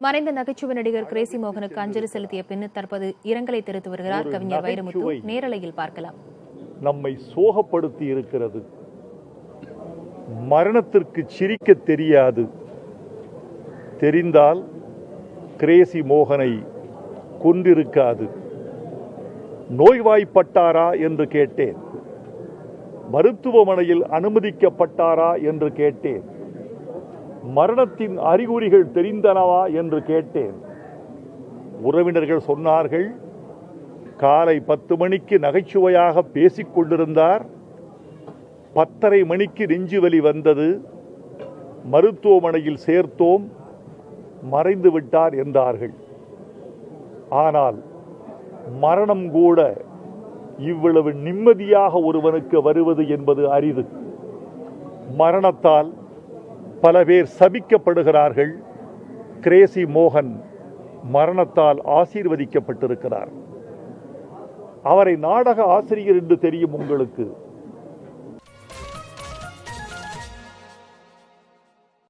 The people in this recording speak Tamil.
மறைந்த நகைச்சுவை நடிகர் கிரேசி மோகனுக்கு அஞ்சலி செலுத்திய பின் தற்போது இரங்கலை தெரிவித்து வருகிறார் கவிஞர் வைரமுத்து. நேரலையில் பார்க்கலாம். நம்மை சோகப்படுத்தி இருக்கிறது. மரணத்திற்கு சிரிக்க தெரியாது. தெரிந்தால் கிரேசி மோகனை கொன்றிருக்காது. நோய்வாய்ப்பட்டாரா என்று கேட்டேன். மருத்துவமனையில் அனுமதிக்கப்பட்டாரா என்று கேட்டேன். மரணத்தின் அறிகுறிகள் தெரிந்தனவா என்று கேட்டேன். உறவினர்கள் சொன்னார்கள் காலை பத்து மணிக்கு நகைச்சுவையாக பேசிக் கொண்டிருந்தார். பத்தரை மணிக்கு நெஞ்சுவலி வந்தது. மருத்துவமனையில் சேர்த்தோம் மறைந்து விட்டார் என்றார்கள். ஆனால் மரணம் கூட இவ்வளவு நிம்மதியாக ஒருவனுக்கு வருவது என்பது அரிது. மரணத்தால் பல பேர் சபிக்கப்படுகிறார்கள். கிரேசி மோகன் மரணத்தால் ஆசீர்வதிக்கப்பட்டிருக்கிறார். அவரை நாடக ஆசிரியர் என்று தெரியும் உங்களுக்கு.